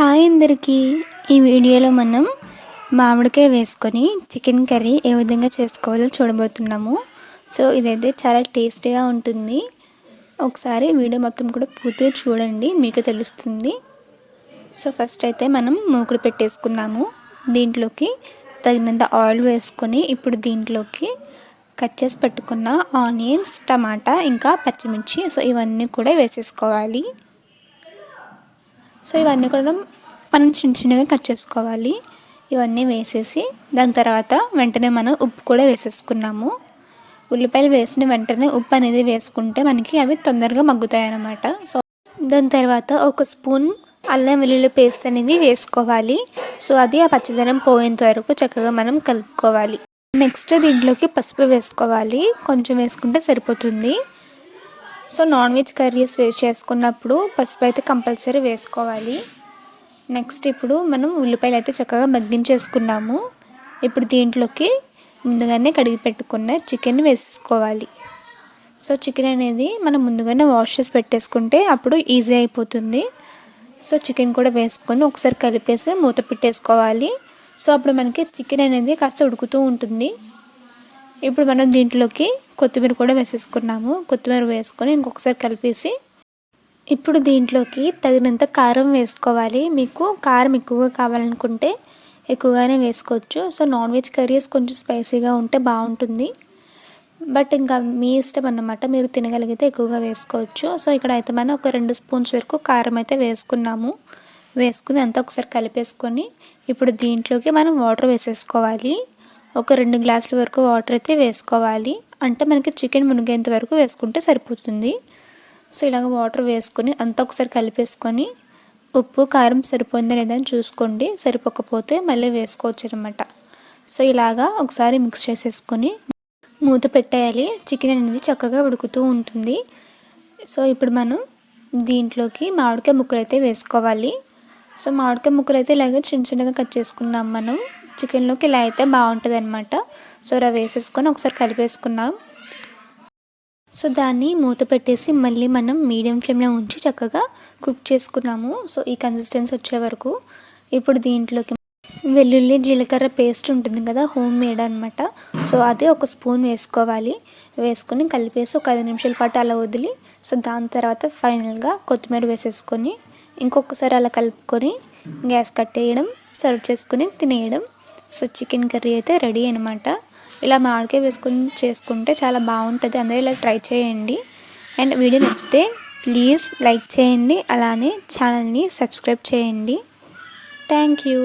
Hi అందరికీ. ఈ వీడియోలో మనం మామిడికాయ వేసుకొని చికెన్ కర్రీ ఏ విధంగా చేసుకోవాలో చూడబోతున్నాము. సో ఇదైతే చాలా టేస్టీగా ఉంటుంది. ఒకసారి వీడియో మొత్తం కూడా పూర్తిగా చూడండి మీకు తెలుస్తుంది. సో ఫస్ట్ అయితే మనం మూకుడు పెట్టేసుకున్నాము. దీంట్లోకి తగినంత ఆయిల్ వేసుకొని ఇప్పుడు దీంట్లోకి కట్ చేసి పెట్టుకున్న ఆనియన్స్ టమాటా ఇంకా పచ్చిమిర్చి సో ఇవన్నీ కూడా వేసేసుకోవాలి. సో ఇవన్నీ కూడా మనం చిన్న చిన్నగా కట్ చేసుకోవాలి. ఇవన్నీ వేసేసి దాని తర్వాత వెంటనే మనం ఉప్పు కూడా వేసేసుకున్నాము. ఉల్లిపాయలు వేసిన వెంటనే ఉప్పు అనేది వేసుకుంటే మనకి అవి తొందరగా మగ్గుతాయి అన్నమాట సో దాని తర్వాత ఒక స్పూన్ అల్లం వెల్లుల్లి పేస్ట్ అనేది వేసుకోవాలి. సో అది ఆ పచ్చదనం పోయేంత వరకు చక్కగా మనం కలుపుకోవాలి. నెక్స్ట్ దీంట్లోకి పసుపు వేసుకోవాలి. కొంచెం వేసుకుంటే సరిపోతుంది. So non veg curries waste చేసుకున్నప్పుడు పసుపు అయితే కంపల్సరీ వేసుకోవాలి. నెక్స్ట్ ఇప్పుడు మనం ఉల్లిపాయలు అయితే చక్కగా మగ్గించేసుకున్నాము. ఇప్పుడు దీంట్లోకి ముందుగానే కడిగి పెట్టుకున్న చికెన్ వేసుకోవాలి. సో చికెన్ అనేది మనం ముందుగానే వాష్ చేసి పెట్టేసుకుంటే అప్పుడు ఈజీ అయిపోతుంది. సో చికెన్ కూడా వేసుకొని ఒకసారి కలిపేసి మూత పెట్టేసుకోవాలి. సో అప్పుడు మనకి చికెన్ అనేది కాస్త ఉడుకుతూ ఉంటుంది. ఇప్పుడు మనం దీంట్లోకి కొత్తిమీర కూడా వేసేసుకున్నాము. కొత్తిమీర వేసుకొని ఇంకొకసారి కలిపేసి ఇప్పుడు దీంట్లోకి తగినంత కారం వేసుకోవాలి. మీకు కారం ఎక్కువగా కావాలనుకుంటే ఎక్కువగానే వేసుకోవచ్చు. సో నాన్ వెజ్ కర్రీస్ కొంచెం స్పైసీగా ఉంటే బాగుంటుంది. బట్ ఇంకా మీ ఇష్టం అన్నమాట. మీరు తినగలిగితే ఎక్కువగా వేసుకోవచ్చు. సో ఇక్కడ అయితే మనం ఒక రెండు స్పూన్స్ వరకు కారం అయితే వేసుకున్నాము. వేసుకుని అంతా ఒకసారి కలిపేసుకొని ఇప్పుడు దీంట్లోకి మనం వాటర్ వేసేసుకోవాలి. ఒక రెండు గ్లాసుల వరకు వాటర్ అయితే వేసుకోవాలి. అంటే మనకి చికెన్ మునిగేంత వరకు వేసుకుంటే సరిపోతుంది. సో ఇలాగ వాటర్ వేసుకొని అంతా ఒకసారి కలిపేసుకొని ఉప్పు కారం సరిపోయిందా లేదా అని చూసుకోండి. సరిపోకపోతే మళ్ళీ వేసుకోవచ్చు అనమాట సో ఇలాగా ఒకసారి మిక్స్ చేసేసుకొని మూత పెట్టేయాలి. చికెన్ అనేది చక్కగా ఉడుకుతూ ఉంటుంది. సో ఇప్పుడు మనం దీంట్లోకి మామిడికాయ ముక్కలు అయితే వేసుకోవాలి. సో మామిడికాయ ముక్కలు అయితే ఇలాగ చిన్న చిన్నగా కట్ చేసుకున్నాం మనం. చికెన్లోకి ఇలా అయితే బాగుంటుంది అనమాట సో ఇలా వేసేసుకొని ఒకసారి కలిపేసుకున్నాం సో దాన్ని మూత పెట్టేసి మళ్ళీ మనం మీడియం ఫ్లేమ్లో ఉంచి చక్కగా కుక్ చేసుకున్నాము. సో ఈ కన్సిస్టెన్సీ వచ్చే వరకు ఇప్పుడు దీంట్లోకి వెల్లుల్లి జీలకర్ర పేస్ట్ ఉంటుంది కదా హోమ్ మేడ్ అనమాట సో అది ఒక స్పూన్ వేసుకోవాలి. వేసుకొని కలిపేసి ఒక ఐదు నిమిషాల పాటు అలా వదిలి సో దాని తర్వాత ఫైనల్గా కొత్తిమీర వేసేసుకొని ఇంకొకసారి అలా కలుపుకొని గ్యాస్ కట్టేయడం సర్వ్ చేసుకుని తినేయడం సో చికెన్ కర్రీ అయితే రెడీ అనమాట ఇలా మామిడికాయ వేసుకొని చేసుకుంటే చాలా బాగుంటుంది. అందరూ ఇలా ట్రై చేయండి. అండ్ వీడియో నచ్చితే ప్లీజ్ లైక్ చేయండి. అలానే ఛానల్ని సబ్స్క్రైబ్ చేయండి. Thank you.